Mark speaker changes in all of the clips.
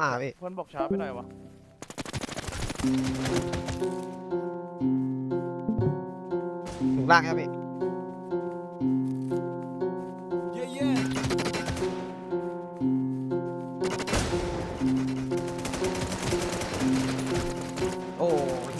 Speaker 1: มาพี่
Speaker 2: เพื่อนบอกช้าไปหน่อยวะ
Speaker 1: ถึงล่างครับพี่
Speaker 3: Yeah, yeah.
Speaker 1: โอ้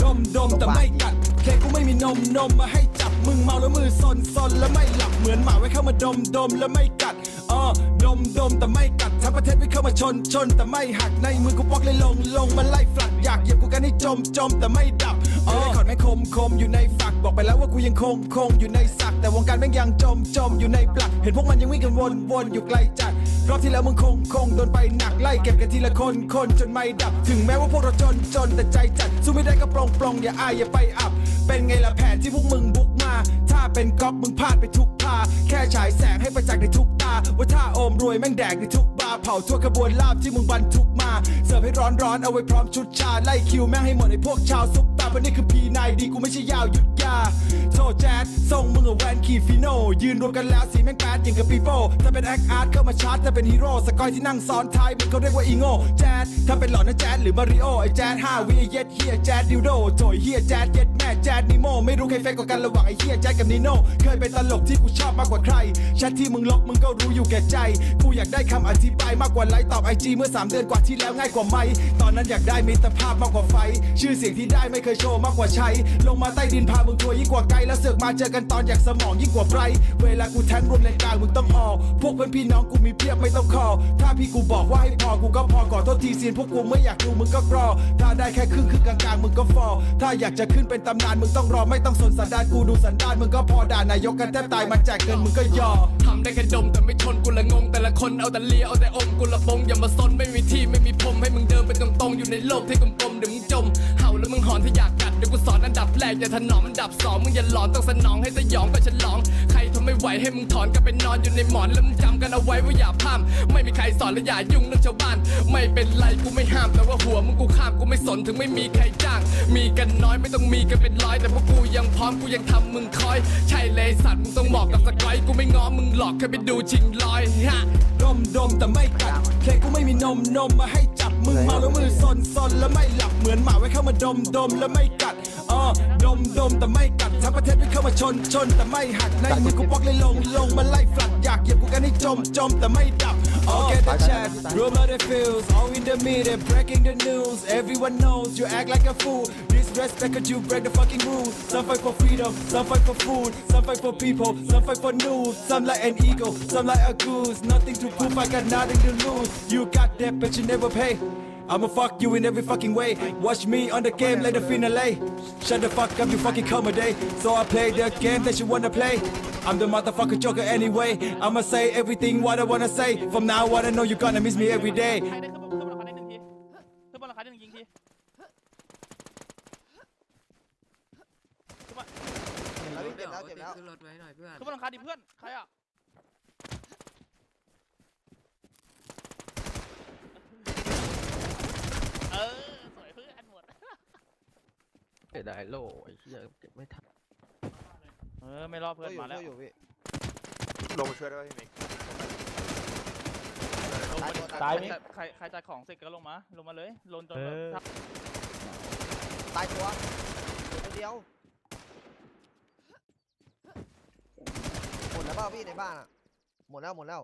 Speaker 3: ดมดมแต่ไม่กัด แค่กูไม่มีนมนมมาให้จับมึงเมาแล้วมือซนซนแล้วไม่หลับเหมือนหมาไว้เข้ามาดมดมแล้วไม่กัดอ๋อดมดมแต่ไม่กัดทั้งประเทศไม่เข้ามาชนชน แต่ไม่หักในมือกูปอกเลยลงลงมาไล่ฟลัดอยากเหยียบกูกันให้จมจมแต่ไม่ดับอ๋อขอดไม่คมคมอยู่ในฝักบอกไปแล้วว่ากูยังคงคงอยู่ในสัก แต่วงการแม่งยังจมจมอยู่ในปลัก เห็นพวกมันยังวิ่งกันวนวนอยู่ไกลจัด รอบที่แล้วมึงคงคงโดนไปหนักไล่เก็บกันทีละคนคนจนไม่ดับ ถึงแม้ว่าพวกเราจนจนแต่ใจจัดสู้ไม่ได้ก็ปรงปรงอย่าอายอย่าไปอับ เป็นไงล่ะแผนที่พวกมึงบุกมา ถ้าเป็นก๊อปมึงพลาดไปทุกพาแค่ฉายแสงให้ประจักษ์ในทุกตา ว่าถ้าโอมรวยแม่งแดกในทุกบาร์เผาทั่วขบวนลาบที่มึงบรรทุกมา เสิร์ฟให้ร้อนร้อนเอาไว้พร้อมชุดชาไล่คิวแม่งให้หมดไอ้พวกชาวซุปตาเพราะนี่คือพีนายดีกูไม่ใช่ยาวหยุดยา โทษแจ๊ดส่งมึงกับแวนคีฟิโน ยืนรวมกันแล้วสีแม่งแปดอย่างกับปีโป้ถ้าเป็นแอคอาร์ตเข้ามาชาร์จถ้าเป็นฮีโร่สกอยที่นั่งซ้อนท้ายมึงเขาเรียกว่าอีโง่แจ๊ดถ้าเป็นหลอนนะแจ๊ดหรือมาริโอไอ้แจ๊ดห้าวิไอเย็ดเฮียแจ๊ดดิวโดโถยเฮียแจ๊ดเย็ดแม่แจ๊ดนิโมไม่รู้ใครเฟกกว่ากันระหว่างไอ้เฮียแจ๊ดกับนิโน่เคยเป็นตลกที่กูชอบมากกว่าใครแชทที่มึงลบมึงก็รู้อยู่แก่ใจกูอยากได้คำอธิบายมากกว่าไลค์ตอบไอจีเมื่อ 3 เดือนกว่าที่แล้วง่ายกว่าไหมตอนนั้นอยากได้มิตรภาพมากกว่าไฟ ชื่อเสียงที่ได้ไม่เคยโชว์มากกว่าใช้ลงมาใต้ดินพามึงทัวยิ่งกว่าไกลแล้วเสือกมาเจอกันตอนอยากสมองยิ่งกว่าไบรเวลากูแทงรวมเลนกลางมึงต้องออกพวกเพื่อนพี่น้องกูมีเพียบไม่ต้องคอ ถ้าพี่กูบอกว่าให้พอกูก็พอก่อนโทษทีเซียนพวกกูไม่อยากดูมึงก็กรอ ถ้าได้แค่ครึ่งครึ่งกลางๆมึงก็ฟอถ้าอยากจะขึ้นเป็นตำนานมึงต้องรอไม่ต้องสนสันดานกูดูสันดานมึงก็พอด่านายกกันแทบตายมาแจกเงินมึงก็ยอ
Speaker 4: ทำได้แค่ดมแต่ไม่ทนกูละงงแต่ละคนเอาแต่เลียเอาแต่อมกูละบงอย่ามาซนไม่มีที่ไม่มีพรมให้มึงเดินไปตรงๆอยู่ในโลกที่กลมๆเดี๋ยวมึงจม มึงหอนถ้าอยากกัดเดี๋ยวกูสอนอันดับแรกอย่าถนอมอันดับสองมึงอย่าหลอนต้องสนองให้สยองก็ฉลอง ใครทนไม่ไหวให้มึงถอนกลับไปนอนอยู่ในหมอนแล้วมึงจำกันเอาไว้ว่าอย่าพลาดไม่มีใครสอนและอย่ายุ่งเรื่องชาวบ้าน ไม่เป็นไรกูไม่ห้ามแต่ว่าหัวมึงกูข้ามกูไม่สนถึงไม่มีใครจ้าง มีกันน้อยไม่ต้องมีกันเป็นร้อยแต่พวกกูยังพร้อมกูยังทำมึงคอย ใช่เลยสัตว์มึงต้องบอกกับสกอยกูไม่ง้อมึงหลอกแค่ไปดูชิงลอยฮะ
Speaker 3: ดมดมแต่ไม่กัดแค่กูไม่มีนมนมมาให้ มึงเมาแล้วมือซนซนแล้วไม่หลับเหมือนหมาไว้เข้ามาดมดมแล้วไม่กัดอ๋อดมดมแต่ไม่กัดทั้งประเทศไม่เข้ามาชนชนแต่ไม่หักในมือกูปอกเลยลงลงมาไล่ฟลัดอยากเหยียบกูกันให้จมจมแต่ไม่ดับ All get the chat. Rumor the feels all in the media breaking the news. Everyone knows you act like a fool. Disrespect cause you break the fucking rules. Some fight for freedom some fight for food. Some fight for people some fight for news. Some like an eagle some like a goose. Nothing to prove I got nothing to lose. You got that but you never pay. I'ma fuck you in every fucking way. Watch me on the game like the finale. Shut the fuck up, you fucking come a day. So I play the game that you wanna play. I'm the motherfucker joker anyway. I'ma say everything what I wanna say. From now on, I know you're gonna miss me every day.
Speaker 2: ใครได้ขึ้นบนขึ้นบนหลังคาได้หนึ่งทีขึ้นบนหลังคาได้หนึ่งยิงทีขึ้นมา
Speaker 1: แล้วพี่เจ็บแล้วเจ็บแล้ว
Speaker 5: ขึ้นรถไว้หน่อยเพื่อน
Speaker 2: ขึ้นบนหลังคาดิเพื่อนใครอะเออสวยเพื่อนหมด
Speaker 6: เสียดายโล่ไอ้เหี้ยเก็บไม่ทัน
Speaker 2: เออไม่รอเพื่อนมาแล้ว
Speaker 1: ช่ยอยู่พี่
Speaker 7: ลงมาช่วยด้วยพี่มิก
Speaker 2: ลงมาดิ
Speaker 1: ตาย
Speaker 2: ใครใครใครจัดของเสร็จก็ลงมา ลงมาเลยลนจน
Speaker 6: เอ
Speaker 2: แบบ
Speaker 6: อ
Speaker 1: ตายตัวตัวเดียวหมดแล้วเปล่าพี่ในบ้านอะหมดแล้วหมดแล้ว